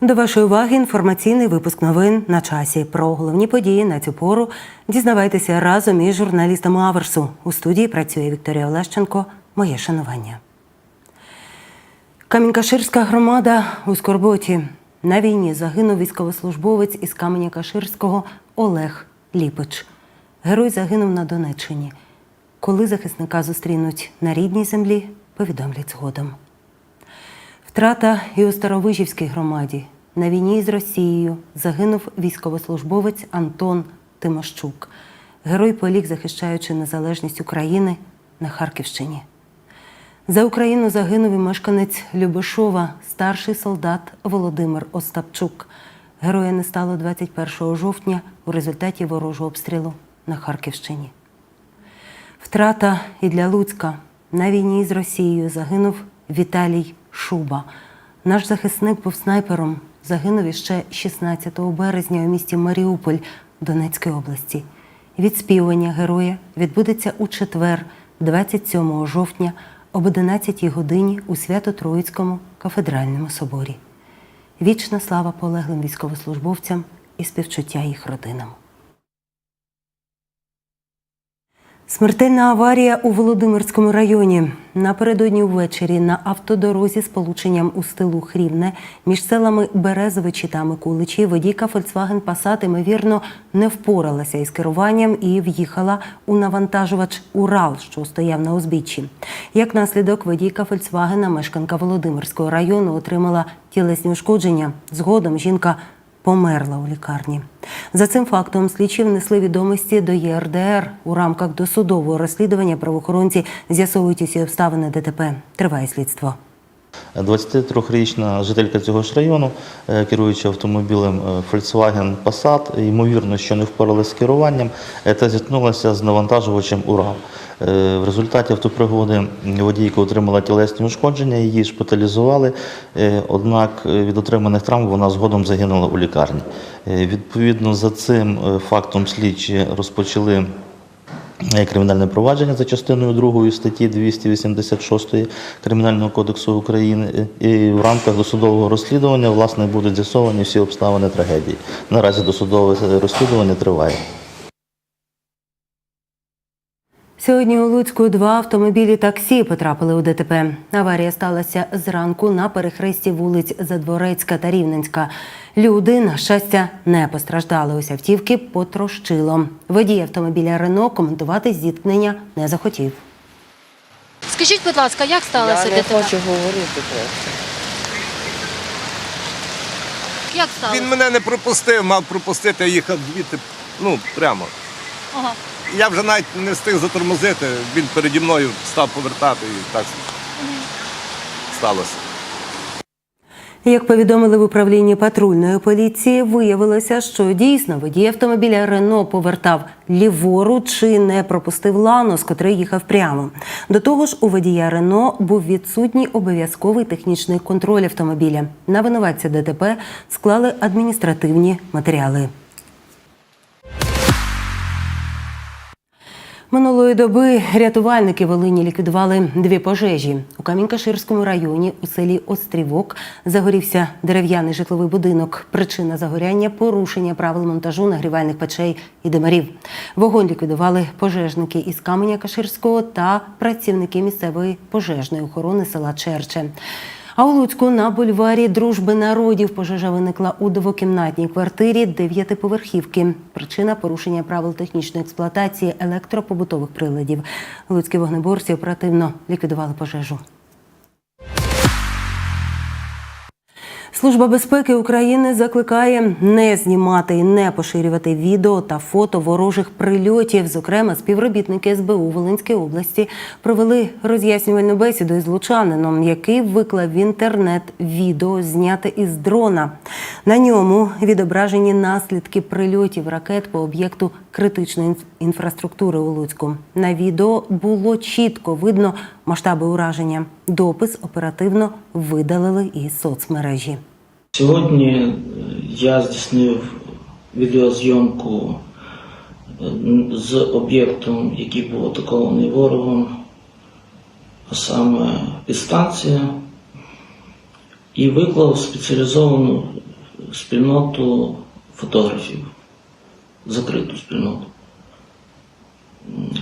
До вашої уваги інформаційний випуск новин на часі. Про головні події на цю пору дізнавайтеся разом із журналістами Аверсу. У студії працює Вікторія Олещенко. Моє шанування. Камінь-Каширська громада у Скорботі. На війні загинув військовослужбовець із Каменя-Каширського Олег Ліпич. Герой загинув на Донеччині. Коли захисника зустрінуть на рідній землі, повідомлять згодом. Втрата і у Старовижівській громаді. На війні з Росією загинув військовослужбовець Антон Тимощук. Герой поліг, захищаючи незалежність України на Харківщині. За Україну загинув і мешканець Любешова, старший солдат Володимир Остапчук. Героя не стало 21 жовтня у результаті ворожого обстрілу на Харківщині. Втрата і для Луцька. На війні з Росією загинув Віталій Шуба. Наш захисник був снайпером. Загинув іще 16 березня у місті Маріуполь Донецької області. Відспівання героя відбудеться у четвер, 27 жовтня, об 11 годині у Свято-Троїцькому кафедральному соборі. Вічна слава полеглим військовослужбовцям і співчуття їх родинам. Смертельна аварія у Володимирському районі. Напередодні ввечері на автодорозі з полученням у стилу Хрівне між селами Березовичі та Микуличі водійка Volkswagen Passat, ймовірно, не впоралася із керуванням і в'їхала у навантажувач Урал, що стояв на узбіччі. Як наслідок, водійка Volkswagen, мешканка Володимирського району, отримала тілесні ушкодження. Згодом жінка померла у лікарні. За цим фактом слідчі внесли відомості до ЄРДР. У рамках досудового розслідування правоохоронці з'ясовують усі обставини ДТП. Триває слідство. 23-річна жителька цього ж району, е, керуючи автомобілем е, Volkswagen Passat, ймовірно, що не впоралася з керуванням е, та зіткнулася з навантажувачем Урал. В результаті автопригоди водійка отримала тілесні ушкодження, її шпиталізували, однак від отриманих травм вона згодом загинула у лікарні. Відповідно за цим фактом слідчі розпочали Кримінальне провадження за частиною 2 статті 286 Кримінального кодексу України і в рамках досудового розслідування власне будуть з'ясовані всі обставини трагедії. Наразі досудове розслідування триває. Сьогодні у Луцьку два автомобілі таксі потрапили у ДТП. Аварія сталася зранку на перехресті вулиць Задворецька та Рівненська. Люди, на щастя, не постраждали. Ось автівки потрощило. Водій автомобіля Рено коментувати зіткнення не захотів. Скажіть, будь ласка, як сталося Я не ДТП? хочу говорити просто. Як сталося? Він мене не пропустив, мав пропустити, я їхав звідти, ну, прямо. Ага. Я вже навіть не встиг затормозити, він переді мною став повертати і так сталося. Як повідомили в управлінні патрульної поліції, виявилося, що дійсно водій автомобіля Рено повертав ліворуч чи не пропустив ланос, котрий їхав прямо. До того ж, у водія Рено був відсутній обов'язковий технічний контроль автомобіля. На винуватця ДТП склали адміністративні матеріали. Минулої доби рятувальники Волині ліквідували дві пожежі. У Камінь-Каширському районі у селі Острівок загорівся дерев'яний житловий будинок. Причина загоряння порушення правил монтажу нагрівальних печей і димарів. Вогонь ліквідували пожежники із Каменя-Каширського та працівники місцевої пожежної охорони села Черче. А у Луцьку на бульварі Дружби народів пожежа виникла у двокімнатній квартирі дев'ятиповерхівки. Причина порушення правил технічної експлуатації електропобутових приладів. Луцькі вогнеборці оперативно ліквідували пожежу. Служба безпеки України закликає не знімати і не поширювати відео та фото ворожих прильотів. Зокрема, співробітники СБУ Волинської області провели роз'яснювальну бесіду із лучанином, який виклав в інтернет відео, зняте із дрона. На ньому відображені наслідки прильотів ракет по об'єкту критичної інфраструктури у Луцьку. На відео було чітко видно масштаби ураження. Допис оперативно видалили із соцмережі. Сьогодні е, я здійснив відеозйомку е, з об'єктом, який був атакований ворогом, а саме підстанція, і виклав спеціалізовану спільноту фотографів, закриту спільноту.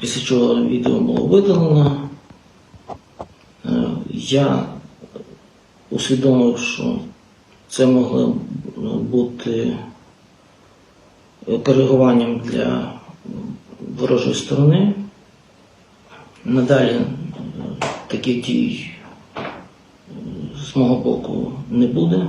Після чого відео було видалено, е, я усвідомив, що це могло бути коригуванням для ворожої сторони. Надалі е, таких дій е, з мого боку не буде.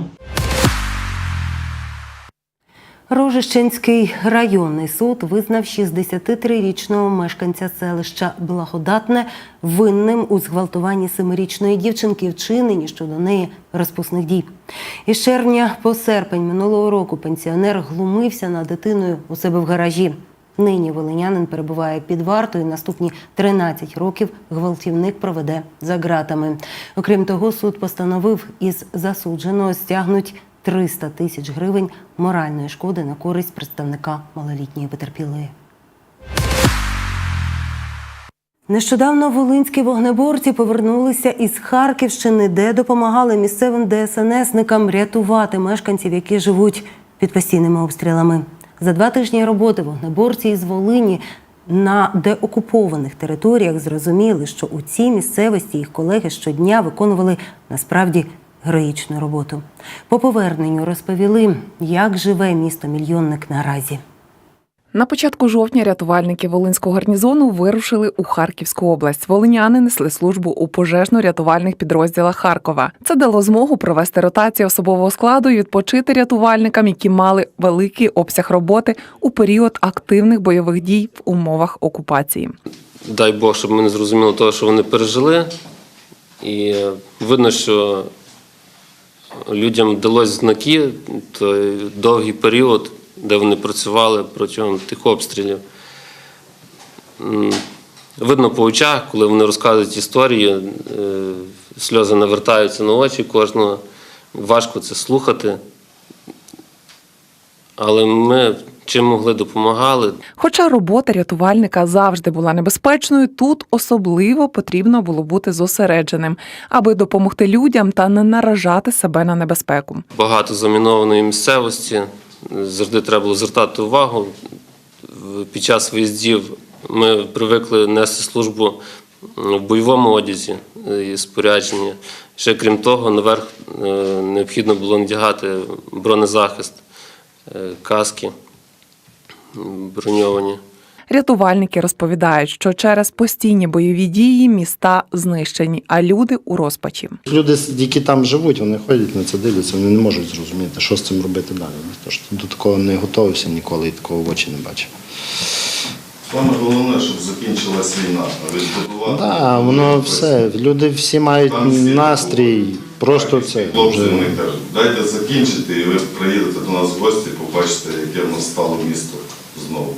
Рожищенський районний суд визнав 63-річного мешканця селища Благодатне винним у зґвалтуванні семирічної дівчинки, вчиненні щодо неї розпусних дій. Із червня по серпень минулого року пенсіонер глумився над дитиною у себе в гаражі. Нині волинянин перебуває під вартою. Наступні 13 років гвалтівник проведе за ґратами. Окрім того, суд постановив із засудженого стягнуть 300 тисяч гривень моральної шкоди на користь представника малолітньої потерпілої. Нещодавно волинські вогнеборці повернулися із Харківщини, де допомагали місцевим ДСНСникам рятувати мешканців, які живуть під постійними обстрілами. За два тижні роботи вогнеборці із Волині на деокупованих територіях зрозуміли, що у цій місцевості їх колеги щодня виконували насправді героїчну роботу. По поверненню розповіли, як живе місто мільйонник наразі. На початку жовтня рятувальники Волинського гарнізону вирушили у Харківську область. Волиняни несли службу у пожежно-рятувальних підрозділах Харкова. Це дало змогу провести ротацію особового складу і відпочити рятувальникам, які мали великий обсяг роботи у період активних бойових дій в умовах окупації. дай Бог, щоб ми не зрозуміли того, що вони пережили. І видно, що людям вдалося знаки той довгий період, де вони працювали протягом тих обстрілів. Видно по очах, коли вони розказують історії, е, сльози навертаються на очі кожного. Важко це слухати. Але ми чим могли допомагали, Хоча робота рятувальника завжди була небезпечною, тут особливо потрібно було бути зосередженим, аби допомогти людям та не наражати себе на небезпеку. багато замінованої місцевості. Завжди треба було звертати увагу. Під час виїздів ми привикли нести службу в бойовому одязі і спорядженні. Ще крім того, наверх е, необхідно було надягати бронезахист, е, каски броньовані. Рятувальники розповідають, що через постійні бойові дії міста знищені, а люди у розпачі. Люди, які там живуть, вони ходять на це дивляться, вони не можуть зрозуміти, що з цим робити далі. Тож до такого не готувався ніколи і такого в очі не бачив. Саме головне, щоб закінчилась війна. Відбудувати. Так, да, воно все. Люди всі мають всі настрій, просто це. Хлопці Вже... вони кажуть, дайте закінчити, і ви приїдете до нас в гості, побачите, яке в нас стало місто знову.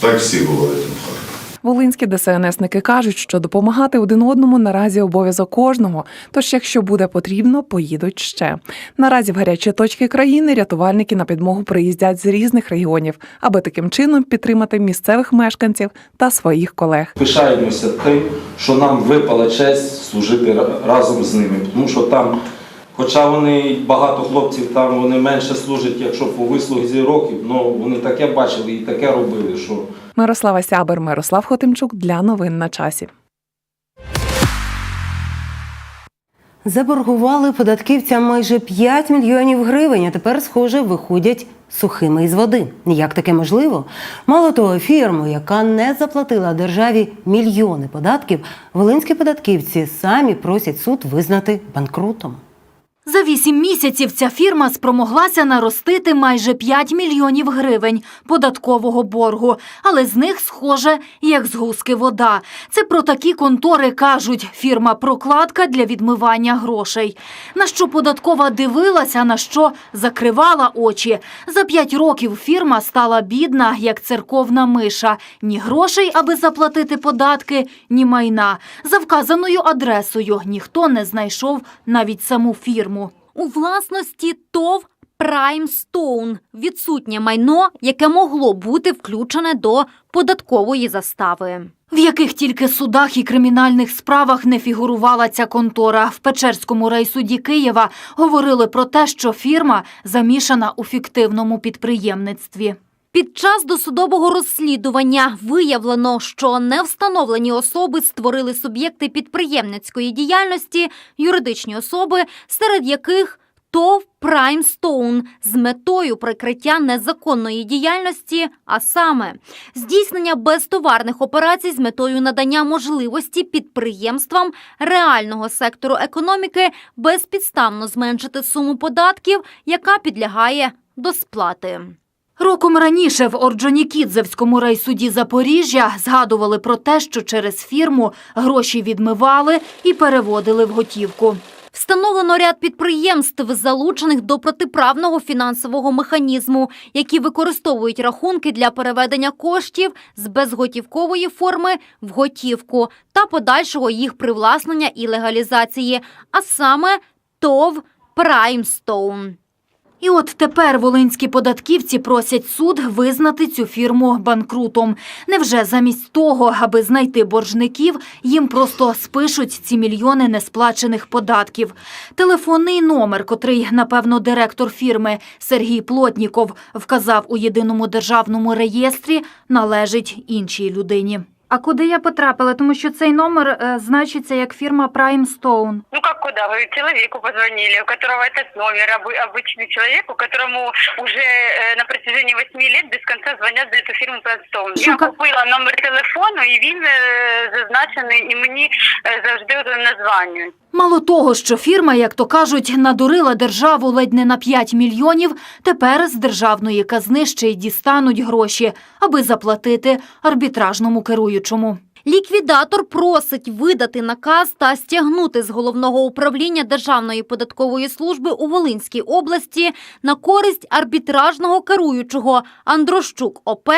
Так всі говорять на Харкові. Волинські ДСНСники кажуть, що допомагати один одному наразі обов'язок кожного. Тож, якщо буде потрібно, поїдуть ще. Наразі в гарячі точки країни рятувальники на підмогу приїздять з різних регіонів, аби таким чином підтримати місцевих мешканців та своїх колег. Пишаємося тим, що нам випала честь служити разом з ними. Тому що там, хоча вони багато хлопців там вони менше служать, якщо по вислузі років, але вони таке бачили і таке робили, що Мирослава Сябер, Мирослав Хотимчук для новин на часі. Заборгували податківцям майже 5 мільйонів гривень, а тепер, схоже, виходять сухими із води. Як таке можливо? Мало того, фірму, яка не заплатила державі мільйони податків, волинські податківці самі просять суд визнати банкрутом. За вісім місяців ця фірма спромоглася наростити майже 5 мільйонів гривень податкового боргу, але з них схоже, як з гуски вода. Це про такі контори кажуть фірма прокладка для відмивання грошей. На що податкова дивилася, на що закривала очі. За п'ять років фірма стала бідна, як церковна миша. Ні грошей, аби заплатити податки, ні майна. За вказаною адресою ніхто не знайшов навіть саму фірму. У власності ТОВ Праймстоун відсутнє майно, яке могло бути включене до податкової застави. В яких тільки судах і кримінальних справах не фігурувала ця контора. В Печерському райсуді Києва говорили про те, що фірма замішана у фіктивному підприємництві. Під час досудового розслідування виявлено, що невстановлені особи створили суб'єкти підприємницької діяльності, юридичні особи, серед яких ТОВ Праймстоун з метою прикриття незаконної діяльності, а саме здійснення безтоварних операцій з метою надання можливості підприємствам реального сектору економіки безпідставно зменшити суму податків, яка підлягає до сплати. Роком раніше в Орджонікідзевському райсуді Запоріжжя згадували про те, що через фірму гроші відмивали і переводили в готівку. Встановлено ряд підприємств, залучених до протиправного фінансового механізму, які використовують рахунки для переведення коштів з безготівкової форми в готівку та подальшого їх привласнення і легалізації, а саме ТОВ Праймстоун. І от тепер волинські податківці просять суд визнати цю фірму банкрутом. Невже замість того, аби знайти боржників, їм просто спишуть ці мільйони несплачених податків? Телефонний номер, котрий, напевно, директор фірми Сергій Плотніков вказав у єдиному державному реєстрі, належить іншій людині. А куди я потрапила? Тому що цей номер е, значиться як фірма Primestone. Ну как куда? Вы человеку позвонили, у которого этот номер, обы- обычный человек, у которому уже э, на протяжении 8 лет без конца звонят за эту фирму Playstone. Я Шука- купила номер телефону, і він е, зазначений, і мені е, завжди названюють. Мало того, що фірма, як то кажуть, надурила державу ледь не на 5 мільйонів, тепер з державної казни ще й дістануть гроші, аби заплатити арбітражному керуючому. Ліквідатор просить видати наказ та стягнути з головного управління Державної податкової служби у Волинській області на користь арбітражного керуючого Андрощук ОП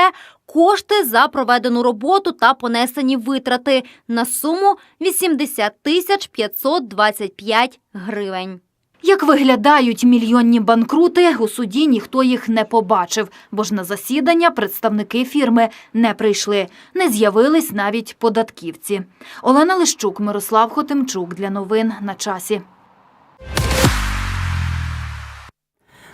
кошти за проведену роботу та понесені витрати на суму 80 тисяч 525 гривень. Як виглядають мільйонні банкрути, у суді ніхто їх не побачив, бо ж на засідання представники фірми не прийшли, не з'явились навіть податківці. Олена Лищук, Мирослав Хотимчук для новин на часі.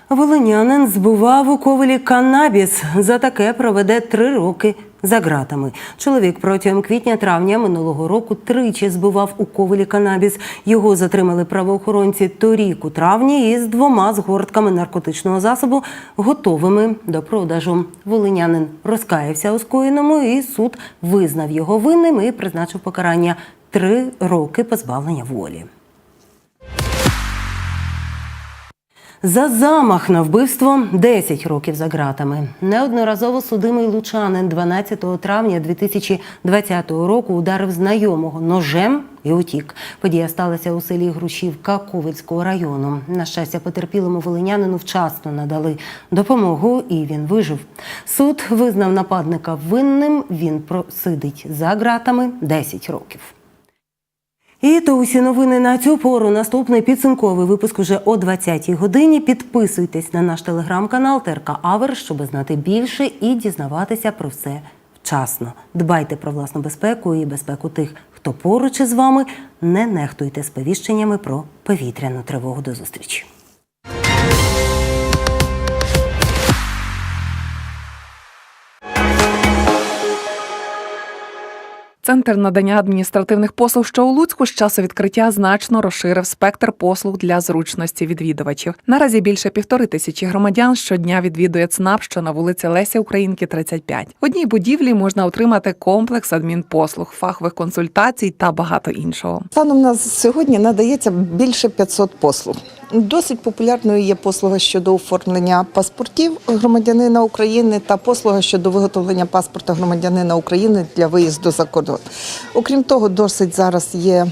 Волинянин збував у ковелі канабіс. За таке проведе три роки за ґратами. Чоловік протягом квітня-травня минулого року тричі збував у ковелі канабіс. Його затримали правоохоронці торік у травні із двома згортками наркотичного засобу, готовими до продажу. Волинянин розкаявся у скоєному, і суд визнав його винним і призначив покарання три роки позбавлення волі. За замах на вбивство 10 років за ґратами. Неодноразово судимий лучанин 12 травня 2020 року ударив знайомого ножем і утік. Подія сталася у селі Грушівка Ковельського району. На щастя, потерпілому волинянину вчасно надали допомогу, і він вижив. Суд визнав нападника винним. Він просидить за ґратами 10 років. І то усі новини на цю пору. Наступний підсумковий випуск уже о 20-й годині. Підписуйтесь на наш телеграм-канал ТРК Авер, щоб знати більше і дізнаватися про все вчасно. Дбайте про власну безпеку і безпеку тих, хто поруч із вами. Не нехтуйте сповіщеннями про повітряну тривогу. До зустрічі. Центр надання адміністративних послуг, що у Луцьку з часу відкриття значно розширив спектр послуг для зручності відвідувачів. Наразі більше півтори тисячі громадян щодня відвідує ЦНАП, що на вулиці Лесі Українки, 35. В одній будівлі можна отримати комплекс адмінпослуг, фахових консультацій та багато іншого. Станом на сьогодні надається більше 500 послуг. Досить популярною є послуга щодо оформлення паспортів громадянина України та послуга щодо виготовлення паспорта громадянина України для виїзду за кордон. Окрім того, досить зараз є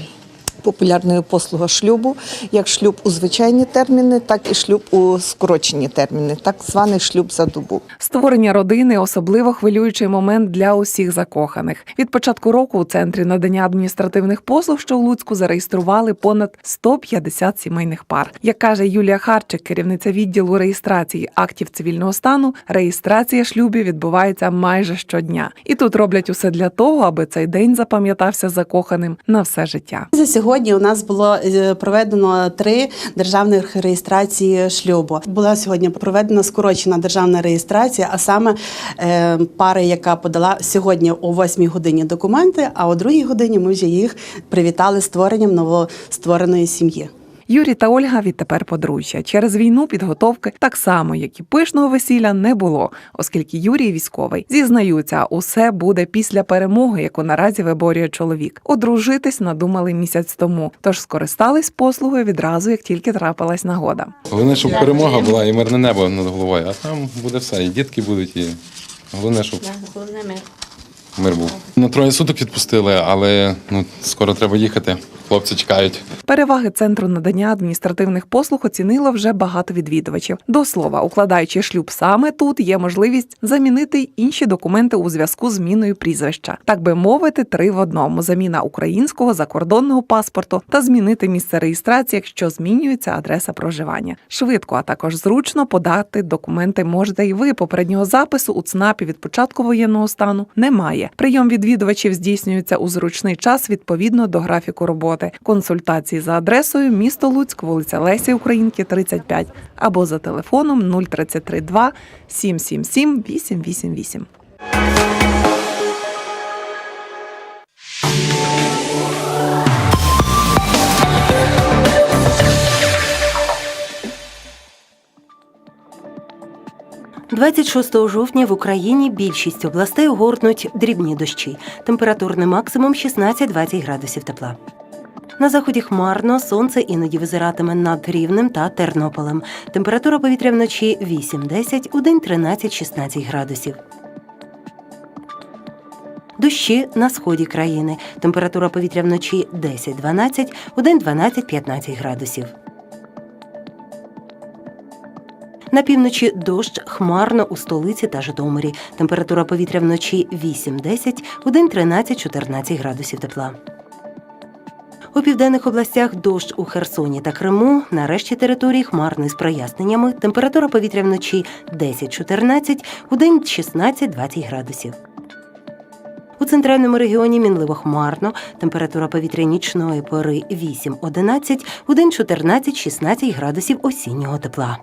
Популярною послуга шлюбу, як шлюб у звичайні терміни, так і шлюб у скорочені терміни, так званий шлюб за добу. Створення родини особливо хвилюючий момент для усіх закоханих. Від початку року у центрі надання адміністративних послуг, що в Луцьку зареєстрували понад 150 сімейних пар. Як каже Юлія Харчик, керівниця відділу реєстрації актів цивільного стану, реєстрація шлюбів відбувається майже щодня. І тут роблять усе для того, аби цей день запам'ятався закоханим на все життя. За сьогодні у нас було е, проведено три державних реєстрації шлюбу. Була сьогодні проведена скорочена державна реєстрація, а саме е, пара, яка подала сьогодні о 8 годині документи, а о 2 годині ми вже їх привітали створенням новоствореної сім'ї. Юрій та Ольга відтепер подружжя. Через війну підготовки так само, як і пишного весілля, не було, оскільки Юрій військовий. Зізнаються, усе буде після перемоги, яку наразі виборює чоловік. Одружитись надумали місяць тому, тож скористались послугою відразу, як тільки трапилась нагода. Головне, щоб перемога була і мирне небо над головою, а там буде все. І дітки будуть, і головне, щоб мир був. На троє суток відпустили, але ну, скоро треба їхати. Хлопці чекають. Переваги центру надання адміністративних послуг оцінило вже багато відвідувачів. До слова, укладаючи шлюб саме тут, є можливість замінити інші документи у зв'язку з зміною прізвища, так би мовити, три в одному: заміна українського закордонного паспорту та змінити місце реєстрації, якщо змінюється адреса проживання. Швидко, а також зручно подати документи можете і ви. Попереднього запису у ЦНАПі від початку воєнного стану немає. Прийом відвідувачів здійснюється у зручний час відповідно до графіку роботи. Консультації за адресою місто Луцьк, вулиця Лесі Українки, 35 або за телефоном 033 2 777 888. – 26 жовтня в Україні більшість областей огорнуть дрібні дощі. Температурний максимум 16-20 градусів тепла. На заході хмарно, сонце іноді визиратиме над Рівнем та Тернополем. Температура повітря вночі 8-10, у день 13-16 градусів. Дощі на сході країни. Температура повітря вночі 10-12, у день 12-15 градусів. На півночі дощ хмарно у столиці та Житомирі. Температура повітря вночі 8-10, у день 13-14 градусів тепла. У південних областях дощ у Херсоні та Криму. На решті території хмарно з проясненнями. Температура повітря вночі 10-14, у день 16-20 градусів. У центральному регіоні мінливо хмарно. Температура повітря нічної пори 8-11, у день 14-16 градусів осіннього тепла.